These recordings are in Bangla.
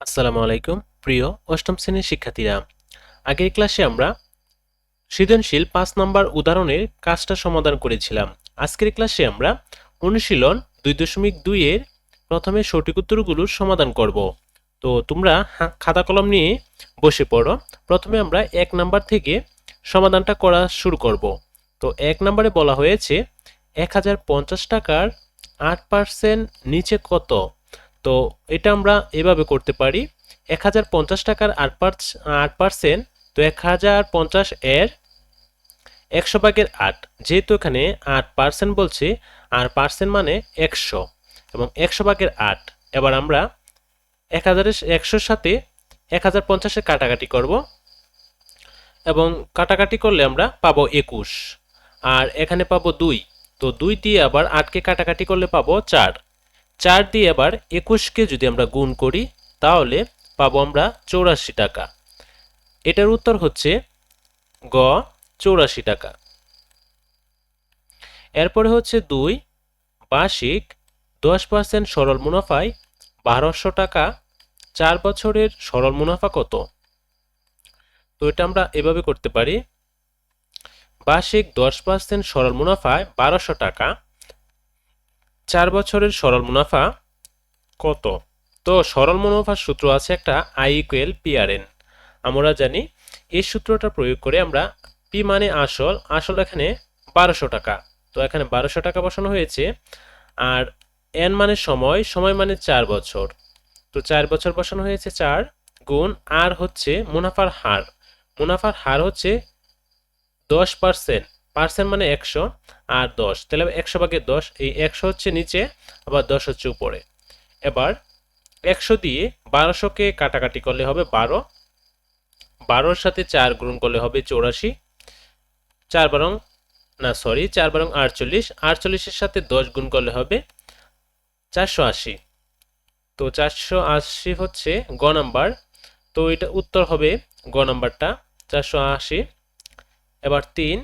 আসসালামু আলাইকুম, প্রিয় অষ্টম শ্রেণির শিক্ষার্থীরা। আগের ক্লাসে আমরা সৃজনশীল পাঁচ নম্বর উদাহরণের কাজটা সমাধান করেছিলাম। আজকের ক্লাসে আমরা অনুশীলন দুই দশমিক দুইয়ের প্রথমে সঠিক উত্তরগুলোর সমাধান করব। তো তোমরা খাতা কলম নিয়ে বসে পড়ো। প্রথমে আমরা এক নাম্বার থেকে সমাধানটা করা শুরু করব। তো এক নম্বরে বলা হয়েছে, এক হাজার পঞ্চাশ টাকার আট পার্সেন্ট নিচে কত? তো এটা আমরা এভাবে করতে পারি। এক হাজার পঞ্চাশ টাকার আট পার্স, আট পার্সেন্ট, তো এক হাজার পঞ্চাশ এর একশো ভাগের আট। যেহেতু এখানে আট পার্সেন্ট বলছে, আর পার্সেন্ট মানে একশো, এবং একশো ভাগের আট। এবার আমরা এক হাজারের একশোর সাথে এক হাজার পঞ্চাশের কাটাকাটি করব, এবং কাটাকাটি করলে আমরা পাবো একুশ, আর এখানে পাবো দুই। তো দুই দিয়ে আবার আটকে কাটাকাটি করলে পাবো চার। চার দিয়ে আবার একুশকে যদি আমরা গুণ করি, তাহলে পাবো আমরা চৌরাশি টাকা। এটার উত্তর হচ্ছে গ, চৌরাশি টাকা। এরপরে হচ্ছে দুই, বার্ষিক দশ পার্সেন্ট সরল মুনাফায় বারোশো টাকা, চার বছরের সরল মুনাফা কত? তো এটা আমরা এভাবে করতে পারি। বার্ষিক দশ পার্সেন্ট সরল মুনাফায় বারোশো টাকা চার বছরের সরল মুনাফা কত? তো সরল মুনাফার সূত্র আছে একটা আই ইকুয়েল পিআরএন আমরা জানি এই সূত্রটা প্রয়োগ করে আমরা পি মানে আসল আসল এখানে বারোশো টাকা। তো এখানে বারোশো টাকা বসানো হয়েছে, আর এন মানে সময় সময় মানে চার বছর। তো চার বছর বসানো হয়েছে চার গুণ আর হচ্ছে মুনাফার হার। মুনাফার হার হচ্ছে দশ পার্সেন্ট। পার্সেন্ট মানে একশো আর দশ। তাহলে একশো ভাগের দশ, এই একশো হচ্ছে নিচে, আবার দশ হচ্ছে উপরে। এবার একশো দিয়ে বারোশোকে কাটাকাটি করলে হবে বারো। বারোর সাথে চার গুণ করলে হবে চৌরাশি। চার বারং, না সরি চার বারং আটচল্লিশ। আটচল্লিশের সাথে দশ গুণ করলে হবে চারশো আশি। তো চারশো আশি হচ্ছে গ নাম্বার। তো এটা উত্তর হবে গ নাম্বারটা, চারশো আশি। এবার তিন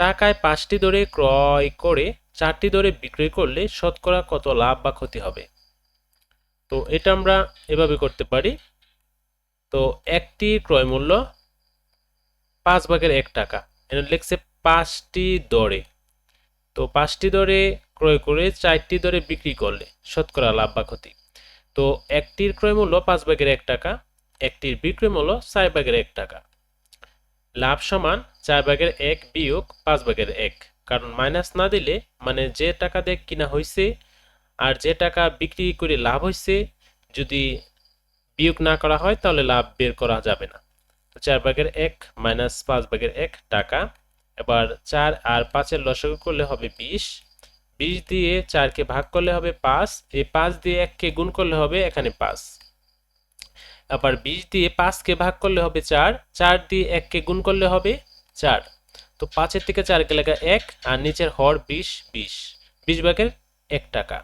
টাকায় পাঁচটি দরে ক্রয় করে, চারটি দরে বিক্রয় করলে শতকরা কত লাভ বা ক্ষতি হবে? তো এটা আমরা এভাবে করতে পারি। তো একটি ক্রয় মূল্য পাঁচ ভাগের এক টাকা। এটা লিখছে পাঁচটি দরে। তো পাঁচটি দরে ক্রয় করে চারটি দরে বিক্রি করলে শতকরা লাভ বা ক্ষতি। তো একটির ক্রয় মূল্য পাঁচ ভাগের এক টাকা, একটির বিক্রয় মূল্য চার ভাগের এক টাকা। লাভ সমান চার ভাগের এক বিয়োগ পাঁচ ভাগের এক। কারণ মাইনাস না দিলে মানে যে টাকা দিয়ে কিনা হয়েছে আর যে টাকা বিক্রি করে লাভ হয়েছে যদি বিয়োগ না করা হয় তাহলে লাভ বের করা যাবে না। চার ভাগের এক মাইনাস পাঁচ ভাগের এক টাকা। এবার চার আর পাঁচের লসক করলে হবে বিশ। বিশ দিয়ে চারকে ভাগ করলে হবে পাঁচ। এই পাঁচ দিয়ে এককে গুণ করলে হবে এখানে পাঁচ। আবার বিশ দিয়ে পাঁচকে ভাগ করলে হবে চার চার দিয়ে এককে গুণ করলে হবে চার। তো পাঁচের থেকে চারকে লেখা এক, আর নিচের হর বিশ বিশ। বিশ ভাগের এক টাকা।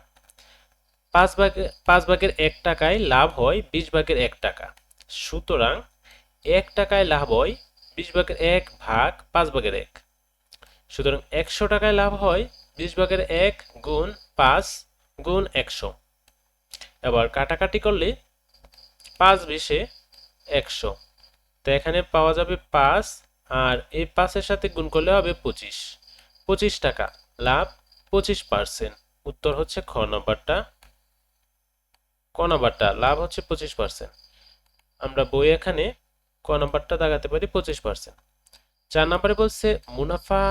পাঁচ ভাগে, পাঁচ ভাগের এক টাকায় লাভ হয় বিশ ভাগের এক টাকা। সুতরাং এক টাকায় লাভ হয় বিশ ভাগের এক ভাগ পাঁচ ভাগের এক। সুতরাং একশো টাকায় লাভ হয় বিশ ভাগের এক গুণ পাঁচ গুণ একশো। এবার কাটাকাটি করলে পাঁচ বিশে একশো। তো এখানে পাওয়া যাবে পাঁচ, আর এই পাঁচের সাথে গুণ করলে হবে পঁচিশ। পঁচিশ টাকা, লাভ পঁচিশ পার্সেন্ট উত্তর হচ্ছে খ নম্বরটা। ক নম্বরটা, লাভ হচ্ছে পঁচিশ পার্সেন্ট আমরা বই এখানে ক নম্বরটা দাগাতে পারি পঁচিশ পার্সেন্ট চার নম্বরে বলছে মুনাফা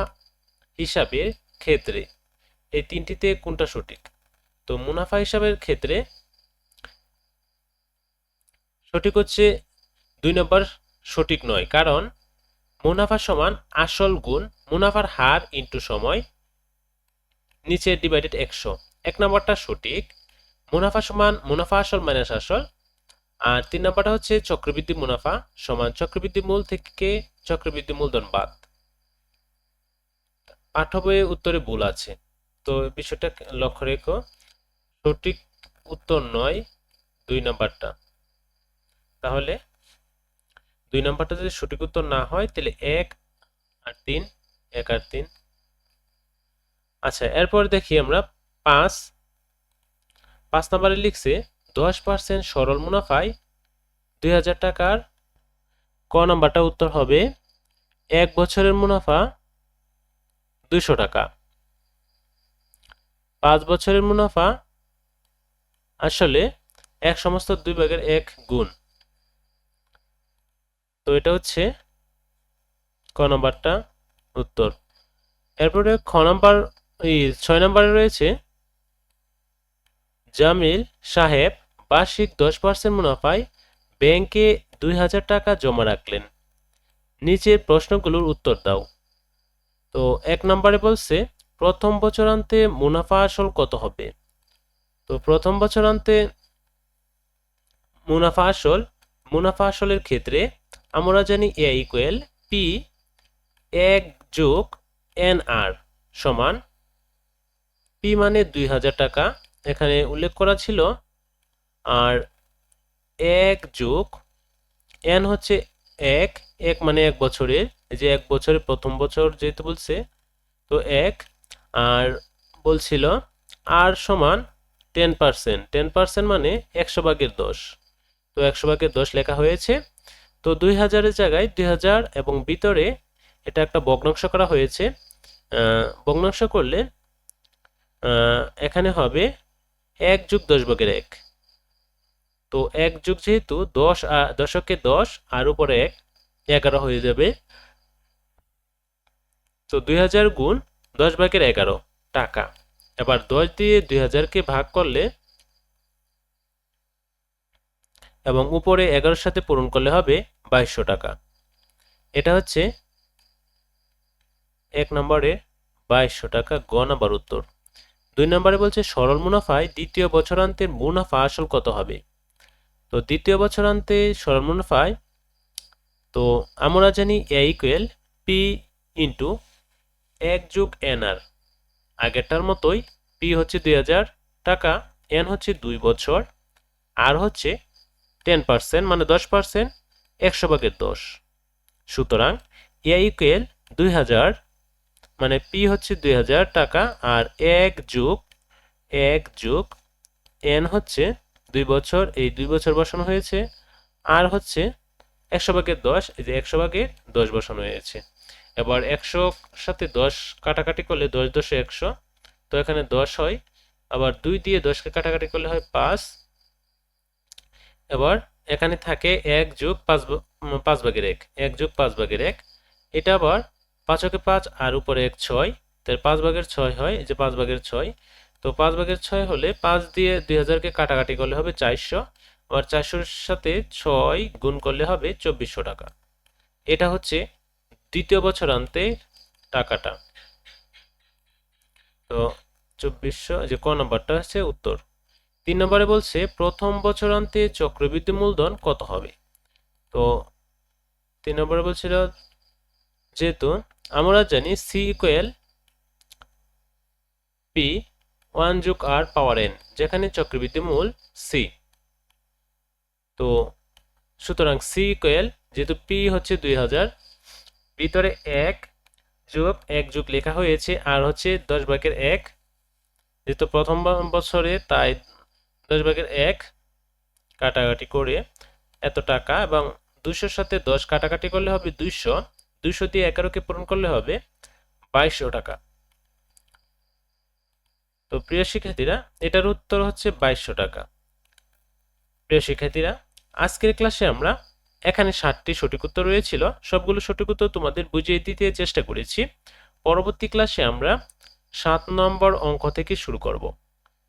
হিসাবে ক্ষেত্রে। এই তিনটিতে কোনটা সঠিক? তো মুনাফা হিসাবের ক্ষেত্রে সঠিক হচ্ছে দুই নম্বর সঠিক নয়, কারণ মুনাফা সমান আসল গুণ মুনাফার হার ইন্টু সময় নিচে ডিভাইডেড একশো। এক নম্বরটা সঠিক, মুনাফা সমান মুনাফা আসল মাইনাস আসল। আর তিন নম্বরটা হচ্ছে চক্রবৃদ্ধি মুনাফা সমান চক্রবৃদ্ধি মূল থেকে চক্রবৃদ্ধি মূলধন বাদ। পাঠ্য বইয়ে উত্তরে ভুল আছে, তো বিষয়টা লক্ষ্য রেখো। সঠিক উত্তর নয়, দুই নাম্বারটা। তাহলে দুই নাম্বারটা যদি সঠিক উত্তর না হয়, তাহলে এক আর তিন, এক আর তিন। আচ্ছা এরপর দেখি আমরা পাঁচ। পাঁচ নাম্বারে লিখছে, দশ পার্সেন্ট সরল মুনাফায় দুই হাজার টাকার। ক নাম্বারটা উত্তর হবে, এক বছরের মুনাফা দুইশো টাকা। পাঁচ বছরের মুনাফা আসলে এক সমস্ত দুই ভাগের এক গুণ। তো এটা হচ্ছে ক নাম্বারটা উত্তর। এরপরে খ নাম্বার, এই ছয় নাম্বারে রয়েছে, জামিল সাহেব বার্ষিক দশ পার্সেন্ট মুনাফায় ব্যাংকে দুই হাজার টাকা জমা রাখলেন। নিচের প্রশ্নগুলোর উত্তর দাও। তো এক নম্বরে বলছে, প্রথম বছরান্তে মুনাফা আসল কত হবে? তো প্রথম বছরান্তে মুনাফা আসল, মুনাফা আসলের ক্ষেত্রে আমরা জানি এ ইকুয়াল পি এক যোগ এন আর সমান পি মানে দুই হাজার টাকা। এখানে উল্লেখ করা ছিল। আর এক যোগ এন হচ্ছে এক এক মানে এক বছরের। যে এক বছরের প্রথম বছর যেহেতু বলছে, তো এক। আর বলছিল আর সমান টেন পার্সেন্ট টেন পার্সেন্ট মানে একশো ভাগের দশ। তো একশো ভাগের দশ লেখা হয়েছে। তো দুই হাজারের জায়গায়, দুই হাজার এবং ভিতরে এটা একটা ভগ্নাংশ করা হয়েছে। ভগ্নাংশ করলে এখানে হবে এক যুগ দশ ভাগের এক। তো এক যুগ যেহেতু দশ দশকে দশ, আর উপরে এক, এগারো হয়ে যাবে। তো দুই হাজার গুণ দশ ভাগের এগারো টাকা। এবার দশ দিয়ে দুই হাজারকে ভাগ করলে এবং উপরে এগারোর সাথে পূরণ করলে হবে বাইশশো টাকা। এটা হচ্ছে এক নম্বরে বাইশশো টাকা গ নাম্বার উত্তর। দুই নম্বরে বলছে, সরল মুনাফায় দ্বিতীয় বছরান্তের মুনাফা আসল কত হবে? তো দ্বিতীয় বছরান্তে সরল মুনাফায়, তো আমরা জানি এ ইকুয়াল পি ইন্টু এক যুগ এন আর আগেরটার মতোই পি হচ্ছে দুই হাজার টাকা এন হচ্ছে দুই বছর আর হচ্ছে টেন পার্সেন্ট মানে দশ পার্সেন্ট একশো ভাগের দশ। সুতরাং এ ইকুয়াল দুই হাজার মানে পি হচ্ছে দুই হাজার টাকা, আর এক যুগ এক যুগ এন হচ্ছে দুই বছর, এই দুই বছর বসানো হয়েছে। আর হচ্ছে একশো ভাগের দশ, এই যে একশো ভাগের দশ বসানো হয়েছে। এবার একশো সাথে দশ কাটাকাটি করলে দশ দশে একশো, তো এখানে দশ হয়। আবার দুই দিয়ে দশকে কাটাকাটি করলে হয় পাঁচ। এবার এখানে থাকে এক যোগ পাঁচ পাঁচ ভাগের এক। এক যোগ পাঁচ ভাগের এক। এটা আবার পাঁচকে পাঁচ আর উপরে এক ছয়। তার পাঁচ ভাগের ছয় হয় যে পাঁচ ভাগের ছয়। তো পাঁচ ভাগের ছয় হলে পাঁচ দিয়ে দুই হাজারকে কাটাকাটি করলে হবে চারশো। আবার চারশোর সাথে ছয় গুণ করলে হবে চব্বিশশো টাকা। এটা হচ্ছে দ্বিতীয় বছরান্তে টাকাটা। তো চব্বিশশো যে ক নম্বরটা হচ্ছে উত্তর। তিন নম্বরে বলছে, প্রথম বছরান্তে চক্রবৃদ্ধি মূলধন কত হবে? তো তিন নম্বরে বলছিল, যেহেতু আমরা জানি সি ইকুয়াল পি ওয়ান যুগ আর পাওয়ার এন যেখানে চক্রবৃদ্ধি মূল সি তো সুতরাং সি ইকুয়াল যেহেতু পি হচ্ছে দুই হাজার, ভিতরে এক যোগ এক যুগ লেখা হয়েছে, আর হচ্ছে দশ ভাগের এক, যেহেতু প্রথম বছরে, তাই দশ ভাগের এক কাটাকাটি করে এত টাকা এবং দুশোর সাথে দশ কাটাকাটি করলে হবে দুইশো। দুইশো দিয়ে এগারোকে পূরণ করলে হবে বাইশশো টাকা। তো প্রিয় শিক্ষার্থীরা, এটার উত্তর হচ্ছে বাইশশো টাকা। প্রিয় শিক্ষার্থীরা, আজকের ক্লাসে আমরা এখানে ষাটটি সঠিক উত্তর রয়েছিল। সবগুলো সঠিক উত্তর তোমাদের বুঝিয়ে দিতে চেষ্টা করেছি। পরবর্তী ক্লাসে আমরা সাত নম্বর অঙ্ক থেকে শুরু করব।